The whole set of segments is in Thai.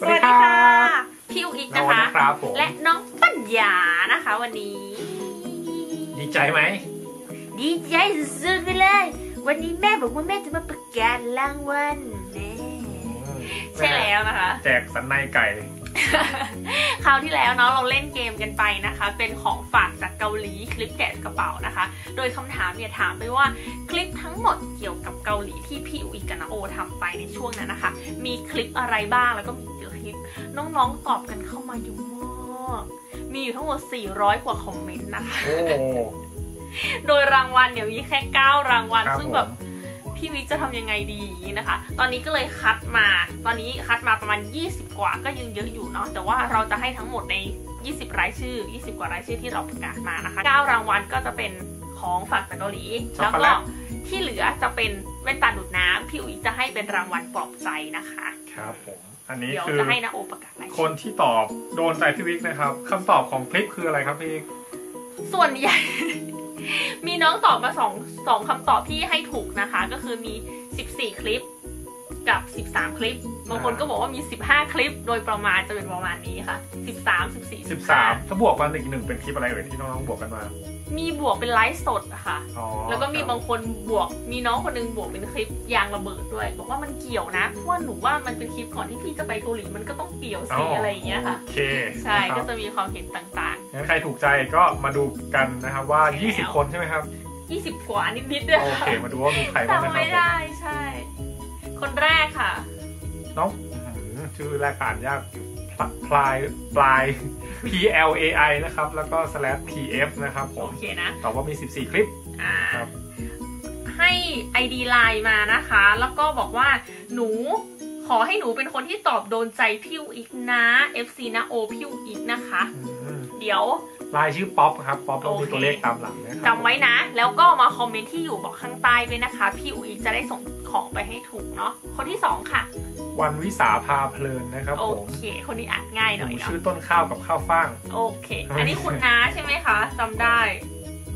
สวัสดีค่ะ พี่อุ๋อีกนะคะครับผมและน้องปัญญานะคะวันนี้ ดีใจไหม ดีใจสุดๆไปเลย วันนี้แม่บอกว่าแม่จะมาประกาศรางวัลแน่ใช่แล้วนะคะ แจกสันในไก่ คราวที่แล้วเนาะเราเล่นเกมกันไปนะคะ เป็นของฝากจากเกาหลีคลิปแกะกระเป๋านะคะ โดยคำถามเนี่ยถามไปว่าคลิปทั้งหมดเกี่ยวกับเกาหลีที่พี่อุ๋ยกับนาโอทำไปในช่วงนั้นนะคะ มีคลิปอะไรบ้างแล้วก็มีกี่คลิปน้องๆตอบกันเข้ามาเยอะมากมีอยู่ทั้งหมด 400 กว่าคอมเมนต์นะคะโอ้โดยรางวัลเนี่ยมีแค่ 9 รางวัลครับซึ่งผแบบม พี่วิกจะทำยังไงดีนะคะ ตอนนี้ก็เลยคัดมา ตอนนี้คัดมาประมาณ 20 กว่าก็ยังเยอะอยู่เนาะแต่ว่าเราจะให้ทั้งหมดใน 20 รายชื่อ 20 กว่ารายชื่อที่เราประกาศมานะคะ9รางวัลก็จะเป็นของฝากจากเกาหลีแล้วก็ที่เหลือจะเป็นแว่นตาดูดน้ำพี่อุ๋ยจะให้เป็นรางวัลปลอบใจนะคะ ครับผมอันนี้เดี๋ยวคือจะให้นาโอประกาศรายคชื่อนที่ตอบโดนใจพี่วิกนะครับคำตอบของคลิปคืออะไรครับพี่วิกส่วนใหญ่ มีน้องตอบมาสองสองคำตอบที่ให้ถูกนะคะ ก็คือมี 14 คลิป กับ 13 คลิป บางคนก็บอกว่ามี 15 คลิป โดยประมาณจะเป็นประมาณนี้ค่ะ 13 14 13 ถ้าบวกกันอีกหนึ่งเป็นคลิปอะไรเอ่ยที่น้องๆบวกกันมา มีบวกเป็นไลฟ์สดอะค่ะอ๋อแล้วก็มีครับบางคนบวก มีน้องคนหนึงบวกเป็นคลิปยางระเบิดด้วย บอกว่ามันเกี่ยวนะ เพราะว่าหนูว่ามันเป็นคลิปก่อนที่พี่จะไปเกาหลีมันก็ต้องเกี่ยวสิอะไรอย่างเงี้ยค่ะ โอเค ใช่นะคก็รับจะมีความเห็นต่างงั้นใครถูกใจก็มาดูกันนะครับว่าใช่แล้ว20 คนใช่ไหมครับๆ20 กว่านิดๆด้วยโอค่ะเค มาดูว่ามีใครบ้างนะจำครับไม่ได้ ใช่ คนแรกค่ะ น้องอื้อหือชื่อแรกอ่านยากพลายปลาย P L A I นะครับ แล้วก็ slash P F นะครับผโอมเคนะ ตอบว่ามี 14 คลิป อ่าครับ ให้ ID ไลน์มานะคะ แล้วก็บอกว่าหนูขอให้หนูเป็นคนที่ตอบโดนใจพิวอีกนะ FC นะโอพิวอีกนะคะ อืมเดี๋ยว ลายชื่อป๊อปครับ ป๊อปแล้วมีโอเคตัวเลขตามหลังนะครับจำไว้นะ แล้วก็มาคอมเมนต์ที่อยู่บอกข้างใต้ด้วยนะคะ พี่อุ๋ยจะได้ส่ง ของไปให้ถูกเนาะคนที่สองค่ะ วันวิสาพาเพลินนะครับโอผมเค คนนี้อ่านง่ายหหน่อยนูเนาะชื่อต้นข้าวกับข้าวฟ่าง โอเค อันนี้คุณน้าใช่ไหมคะจำได้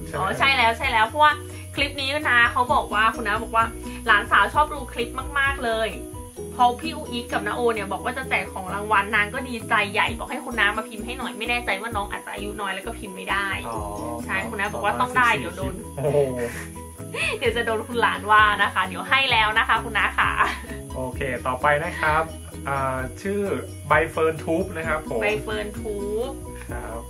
ใช่อ๋ไหอมใช่แล้วใช่แล้วเพราะว่าคลิปนี้นะเขาบอกว่าคุณน้าบอกว่าหลานสาวชอบดูคลิปมาก ๆเลยพอพี่อูอีกกับนาโอเนี่ยบอกว่าจะแจกของรางวัลนางก็ดีใจใหญ่บอกให้คุณน้ามาพิมพ์ให้หน่อยไม่แน่ใจว่าน้องอาจจะอายุน้อยแล้วก็พิมพ์ไม่ได้ อ๋อใช่คุณน้าบอกว่าต้องได้เดี๋ยวโดน โอ้โห เดี๋ยวจะโดนคุณหลานว่านะคะ เดี๋ยวให้แล้วนะคะคุณน้าค่ะ โอเค ต่อไปนะครับอ่าชื่อใบเฟิร์นทูบนะครับผม ใบเฟิร์นทูบครับ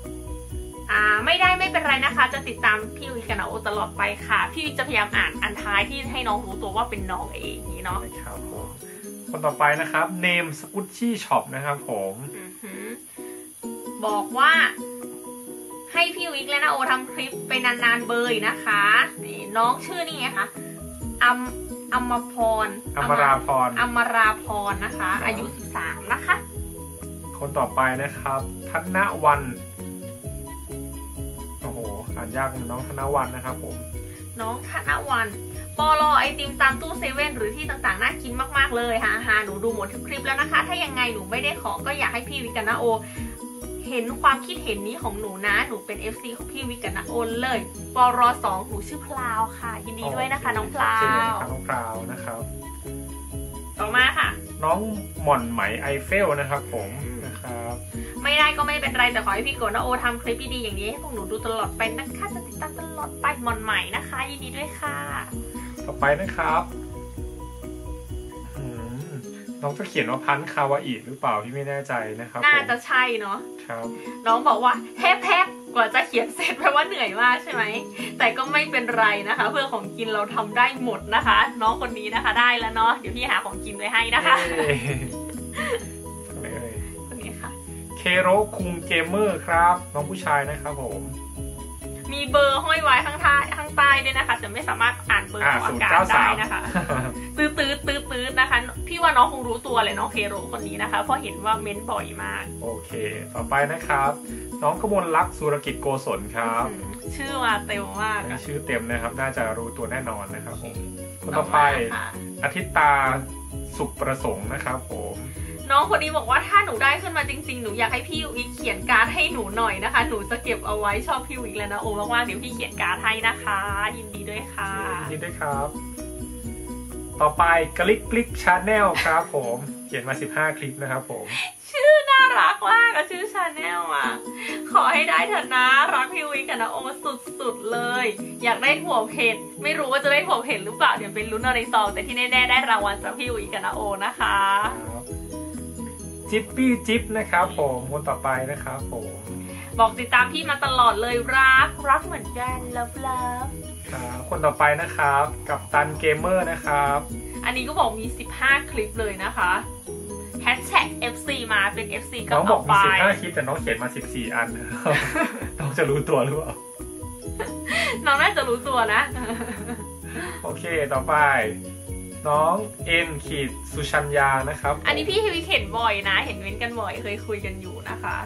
อ่าไม่ได้ไม่เป็นไรนะคะ จะติดตามพี่วิกกับนาโอตลอดไปค่ะ พี่วิกจะพยายามอ่านอันท้ายที่ให้น้องรู้ตัวว่าเป็นน้องเองนี้เนาะนะครับผมคนต่อไปนะครับเนมสกุชชี่ช็อปนะครับผมอือหือบอกว่า ให้พี่วิกและนาโอทำคลิปไปนานๆเบยนะคะนี่น้องชื่อนี่ไงคะอัมอัมมพรอมราพรอัมราพรนะคะ อายุ13นะคะ คนต่อไปนะครับธนวันโอ้โหอ่านยากน้องธนวันนะครับผม น้องธนวันปอลอไอติมตามตู้เซเว่นหรือที่ต่างๆ น่ากินมากๆเลยฮะฮาหนูดูหมดทุกคลิปแล้วนะคะ ถ้ายังไงหนูไม่ได้ของก็อยากให้พี่วิกกับนาโอ เห็นความคิดเห็นนี้ของหนูนะ หนูเป็น FC ของพี่วิกกับนาโอเลยปอรอสองหนูชื่อพลาวค่ะ ยินดีด้วยนะคะ น้องพลาชื่อว นะครับน้องพราวนะครับ ต่อมาค่ะ น้องหม่อนไหมไอเฟลนะครับผมนะครับ ไม่ได้ก็ไม่เป็นไร แต่ขอให้พี่โกนาโอทำคลิปดีๆอย่างนี้ให้พวกหนูดูตลอดไปนะคะจะติดตามตลอดไปหมอนใหม่นะคะ ยินดีด้วยค่ะ ต่อไปนะครับอืม น้องจะเขียนว่าพันคาวาอิหรือเปล่าพี่ไม่แน่ใจนะครับน่าผมจะใช่เนาะครับ น้องบอกว่าแทบแทบกว่าจะเขียนเสร็จแปลว่าเหนื่อยมากใช่ไหม แต่ก็ไม่เป็นไรนะคะ เพื่อของกินเราทำได้หมดนะคะ น้องคนนี้นะคะได้แล้วเนาะเดี๋ยวพี่หาของกินไว้ให้นะคะเย้ทำไมเอ่ยคนนี้ค่ะเคโรคุงเกมเมอร์ครับ น้องผู้ชายนะครับผม มีเบอร์ห้อยไว้ข้างท้ายข้างใต้ด้วยนะคะ แต่ไม่สามารถอ่านเบอร์อ่าของศูอานย์กาศเก้าได้สามนะคะตื้อตื้อตื้อตื้อนะคะ พี่ว่าน้องคงรู้ตัวเลยน้องเคโรคนนี้นะคะ เพราะเห็นว่าเม้นบ่อยมาก โอเค ต่อไปนะครับ น้องกมลลักษณ์สุรกิจโกศลครับอืมชื่อมาเต็มมากอันนี้อะชื่อเต็มนะครับ น่าจะรู้ตัวแน่นอนนะครับผมคนต่อไปค่ะอาทิตตาสุขประสงค์นะครับผม น้องคนนี้บอกว่าถ้าหนูได้ขึ้นมาจริงๆ หนูอยากให้พี่วิกเขียนการ์ดให้หนูหน่อยนะคะ หนูจะเก็บเอาไว้ชอบพี่วิกแล้วนะโอ้มากๆเดี๋ยวพี่เขียนการ์ดให้นะคะ ยินดีด้วยค่ะยินดีด้วยครับ ต่อไปกลิกกลิกชาแนลครับผม เขียนมา 15 คลิปนะครับผม ชื่อน่ารักมากอะชื่อชาแนลอะขอให้ได้เถอะนะรักพี่วิกับนะโอสุดๆเลย อยากได้หัวเพชรไม่รู้ว่าจะได้หัวเพชรหรือเปล่าเดี๋ยวเป็นลุ้นเอาในซองแต่ที่แน่ๆได้รางวัลจากพี่วิกับนะโอนะคะครับ จิ๊ปปี้จิ๊บนะครับผมคนต่อไปนะครับผมบอกติดตามพี่มาตลอดเลยรักรักเหมือนกันเลิฟเลิฟครับคนต่อไปนะครับกับตันเกมเมอร์นะครับ อันนี้ก็บอกมี 15 คลิปเลยนะคะแฮชแท็ก FC มาเป็น FC ก็น้องบต่ออกมีไป15คลิปแต่น้องเขียนมา 14 อันนะครับน้องจะรู้ตัวหรือเปล่า น้องน่าจะรู้ตัวนะ โอเคต่อไป น้องเอ็นขีดสุชัญญานะครับ อันนี้พี่ทวิเห็นบ่อยนะ เห็นเว้นกันบ่อยเคยคุยกันอยู่นะคะ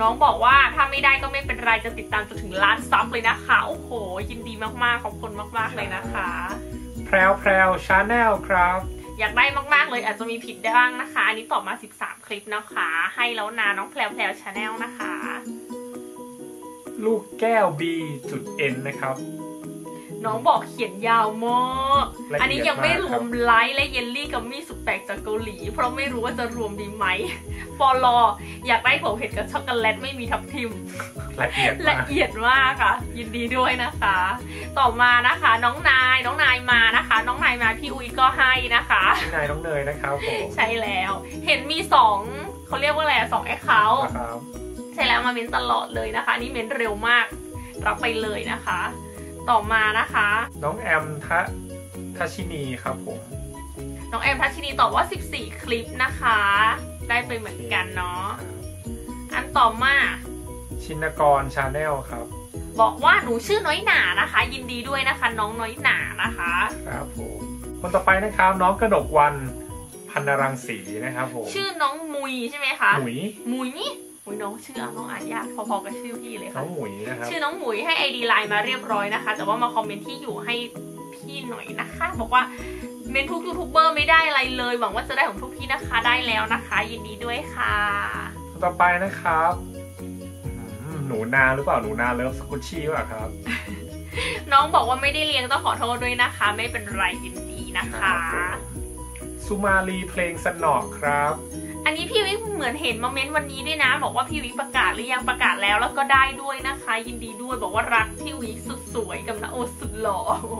น้องบอกว่าถ้าไม่ได้ก็ไม่เป็นไรจะติดตามจนถึงล้านซับเลยนะคะโอ้โห ยินดีมากๆขอบคุณมากๆเลยนะคะ แพรวแพรวชาแนลครับ อยากได้มากๆเลยอาจจะมีผิดได้บ้างนะคะ อันนี้ตอบมา 13 คลิปนะคะ ให้แล้วนาน้องแพลวแพลวชาแนลนะคะ ลูกแก้ว B จุด N นะครับ น้องบอกเขียนยาวมากละเอียดอันนี้ยังไม่รวมมากครับไลท์และเยลลี่กับมี่สุดแปลกจากเกาหลี เพราะไม่รู้ว่าจะรวมดีไหมปอลออยากได้หัวเห็ดกับช็อกโกแลตไม่มีทับทิม ละเอียดละมาก เอียดมากค่ะ ยินดีด้วยนะคะ ต่อมานะคะ น้องนายน้องนายมานะคะ น้องนายมาพี่อุ้ยก็ให้นะคะ พี่นายน้องเนยนะครับผมใช่แล้ว เห็นมีสองเขาเรียกว่าอะไรอะสองแอคเคาท์นะครับใช่แล้วมาเม้นตลอดเลยนะคะ นี่เม้นเร็วมาก รับไปเลยนะคะ ต่อมานะคะ น้องแอมทะทัชินีครับผม น้องแอมทัชชินีตอบว่า 14 คลิปนะคะ ได้ไปเหมือนกันเนาะ อันต่อมา ชินกรชาแนลครับ บอกว่าหนูชื่อน้อยหนานะคะ ยินดีด้วยนะคะ น้องน้อยหนานะคะ ครับผมคนต่อไปนะครับ น้องกระดกวันพันนรังสีนะครับผม ชื่อน้องมุยใช่ไหมคะหมุย มุยมุ ยน้องชื่อน้องอ่านยากพอๆกับชื่อพี่เลยน้ค่ะองหมุยนะครับชื่อน้องหมุยให้ไอดีไลน์มาเรียบร้อยนะคะ แต่ว่ามาคอมเมนต์ที่อยู่ให้พี่หน่อยนะคะ บอกว่าเมนทุกยูทูบเบอร์ไม่ได้อะไรเลย หวังว่าจะได้ของทุกพี่นะคะได้แล้วนะคะ ยินดีด้วยค่ะคนต่อไปนะครับอืมหนูนาหรือเปล่าหนูนาเลิฟสกุชชี่ป่ะครับ น้องบอกว่าไม่ได้เลี้ยงต้องขอโทษด้วยนะคะ ไม่เป็นไรยินดีนะคะสุมาลีเพลงสนอกครับ อันนี้พี่วิกเหมือนเห็นมาเมนต์วันนี้ด้วยนะ บอกว่าพี่วิกประกาศหรือยังประกาศแล้วแล้วก็ได้ด้วยนะคะ ยินดีด้วยบอกว่ารักพี่วิกสุดสวยกับนาโอสุดหล่อโอ้โห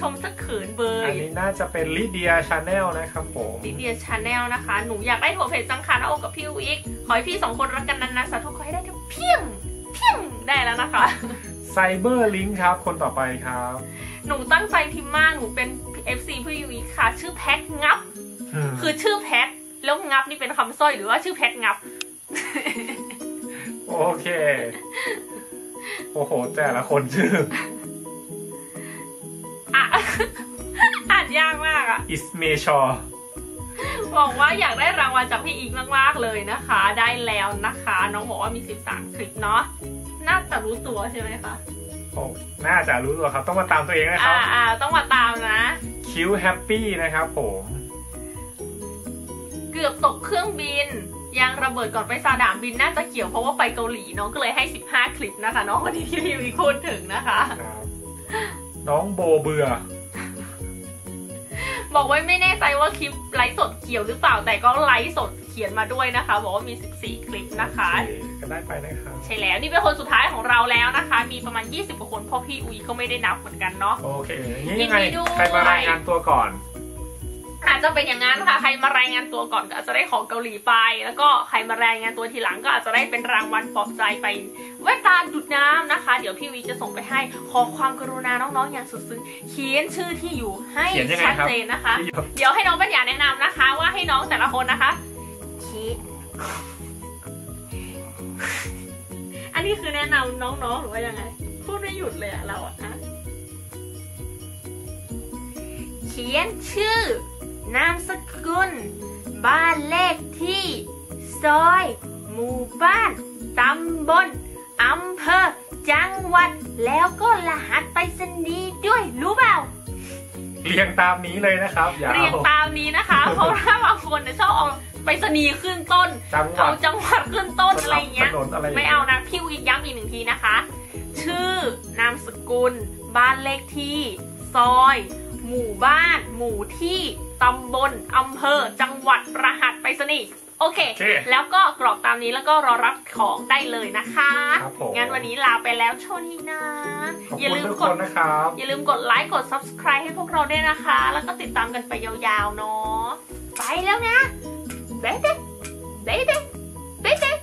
ชมสักเขินเบอัยนนี้น่าจะเป็นลิเดียชาแนลนะครับผมลิเดียชาแนลนะคะ หนูอยากได้ถั่วเผ็ดสังขารนาโอกับพี่วิกขอให้พี่สองคนรักกันนานๆสาธุขอให้ได้ทั้งเพียงเพียงได้แล้วนะคะไซเบอร์ลิงครับคนต่อไปครับ หนูตั้งใจพิมพ์มากหนูเป็น FC พี่วิกค่ะ ชื่อแพทงับม คือชื่อแพทแล้วงับนี่เป็นคำสร้อยหรือว่าชื่อแพทงับ โอเค โอ้โห แต่ละคนชื่อ อะอ่านยากมากอะ อิสเมชอบอกว่าอยากได้รางวัลจากพี่อีกมากๆเลยนะคะ ได้แล้วนะคะ น้องบอกว่ามี 13 คลิปเนาะน่าจะรู้ตัวใช่ไหมคะโอ้น่าจะรู้ตัวครับ ต้องมาตามตัวเองนะคอ่ารับ อ่าต้องมาตามนะคิวแฮปปี้นะครับผมเกือบตกเครื่องบินยางระเบิดก่อนไปสนามบินน่าจะเกี่ยวเพราะว่าไปเกาหลีน้องก็เลยให้ 15 คลิปนะคะน้องคนนี้ที่พี่วีพูดถึงนะคะครับน้องโบเบือบอกว่าไม่แน่ใจว่าคลิปไลฟ์สดเกี่ยวหรือเปล่าแต่ก็ไลฟ์สดเขียนมาด้วยนะคะ บอกว่ามี 14 คลิปนะคะโอเคก็ได้ไปนะครับใช่แล้วนี่เป็นคนสุดท้ายของเราแล้วนะคะ มีประมาณ 20กว่าคนเพราะพี่อุ๋ยก็ไม่ได้นับเหมือนกันเนาะโอเคอย่างนี้ยังไงยินดีด้วยใครมารายงานตัวก่อนอา จจะเป็นอย่างนั้นค่ะ ใครมารายงานตัวก่อนก็อาจจะได้ของเกาหลีไป แล้วก็ใครมารายงานตัวทีหลังก็อาจจะได้เป็นรางวัลปลอบใจไปแว่นตาดูดน้ำนะคะ เดี๋ยวพี่วีจะส่งไปให้ ขอความกรุณาน้องๆอย่างสุดซึ้งเขียนชื่อที่อยู่ให้เขียนยังไงชัดครับเจนนะคะ เดี๋ยวให้น้องปัญญาแนะนำนะคะ ว่าให้น้องแต่ละคนนะคะคิดอันนี้คือแนะนำน้องๆหรือว่ายังไงพูดไม่หยุดเลยอะเราอะฮะเขียนชื่อ นามสกุล บ้านเลขที่ ซอย หมู่บ้าน ตำบล อำเภอ จังหวัด แล้วก็รหัสไปรษณีย์ด้วยรู้เปล่า เรียงตามนี้เลยนะครับอย่าเรียงเอาตามนี้นะคะ เพราะว่าบางคนเนี่ยชอบเอาไปรษณีย์ขึ้นต้น จังหวัเอาด จังหวัดขึ้นต้นอะไรอย่างเงี้ย ถนนอะไรย่งไม่งี้ยเอานะ พี่วิกย้ำอีกหนึ่งทีนะคะ ชื่อนามสกุล บ้านเลขที่ ซอย หมู่บ้าน หมู่ที่ ตตำบลอำเภอ จังหวัดรหัสไปรษณีย์โอเค โอเคแล้วก็กรอกตามนี้แล้วก็รอรับของได้เลยนะคะครับผม งั้นวันนี้ลาไปแล้วโชนีนะ ขอบอย่าคุณลืมทุกกคด นนะครับ อย่าลืมกดไลค์กด subscribe ให้พวกเราด้วยนะคะ แล้วก็ติดตามกันไปยาวๆเนาะ ไปแล้วนะเบ๊ะเบ๊ะเบ๊ะเบ๊ะเบ๊ะเบ๊ะ